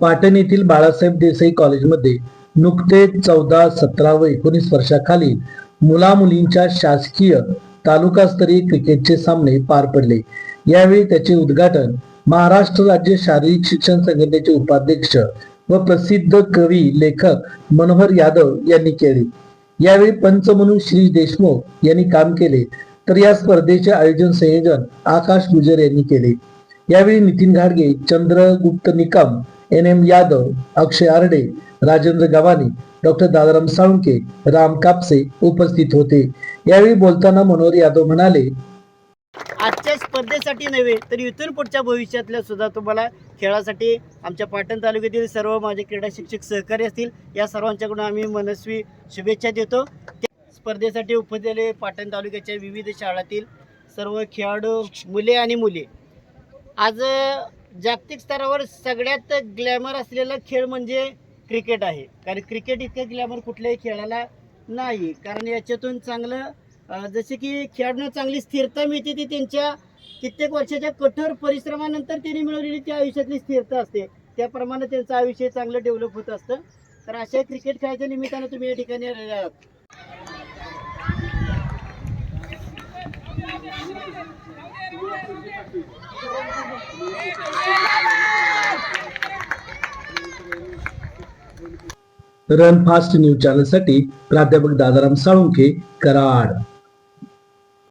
पाटण येथील बाळासाहेब देसाई कॉलेजमध्ये नुकतेच चौदा सतरा व एकोणीस वर्षाखाली मुला मुलींच्या शासकीय तालुकास्तरीय क्रिकेटचे सामने पार पडले. यावेळी त्याचे उद्घाटन महाराष्ट्र राज्य शारीरिक शिक्षण संघटनेचे उपाध्यक्ष व प्रसिद्ध कवी लेखक मनोहर यादव यांनी केले. यावेळी पंच म्हणून श्री देशमुख यांनी काम केले. तर या स्पर्धेचे आयोजन संयोजन आकाश गुजर यांनी केले. यावेळी नितीन घाडगे Chandragupt Nikam N M Yadav Akshay Arde Rajendra Gawani doctor Dadaram Salunke Ram Kapse उपस्थित होते. यावेळी बोलताना मनोहर यादव म्हणाले आजच्या स्पर्धेसाठी नव्हे तर इथून पुढच्या भविष्यातल्या सुद्धा तुम्हाला खेळासाठी आमच्या पाटण तालुक्यातील सर्व माझे क्रीडा शिक्षक सहकारी असतील या सर्वांच्याकडून आम्ही मनस्वी शुभेच्छा देतो. त्या स्पर्धेसाठी उपजलेले पाटण तालुक्याच्या विविध शाळातील सर्व खेळाडू मुले आणि मुली. आज जागतिक स्तरावर सगळ्यात ग्लॅमर असलेला खेळ म्हणजे क्रिकेट आहे. कारण क्रिकेट इतकं ग्लॅमर कुठल्याही खेळाला नाही. कारण याच्यातून चांगलं जसे की खेळाडूंना चांगली स्थिरता मिळते ती त्यांच्या कित्येक वर्षाच्या कठोर परिश्रमानंतर त्यांनी मिळवलेली ती आयुष्यातली स्थिरता असते. त्याप्रमाणे त्यांचं आयुष्य चांगलं डेव्हलप होत असतं. तर अशा क्रिकेट खेळाच्या निमित्तानं तुम्ही या ठिकाणी आलेले आहात. रन फास्ट न्यूज चॅनलसाठी प्राध्यापक दादाराम साळुंखे कराड.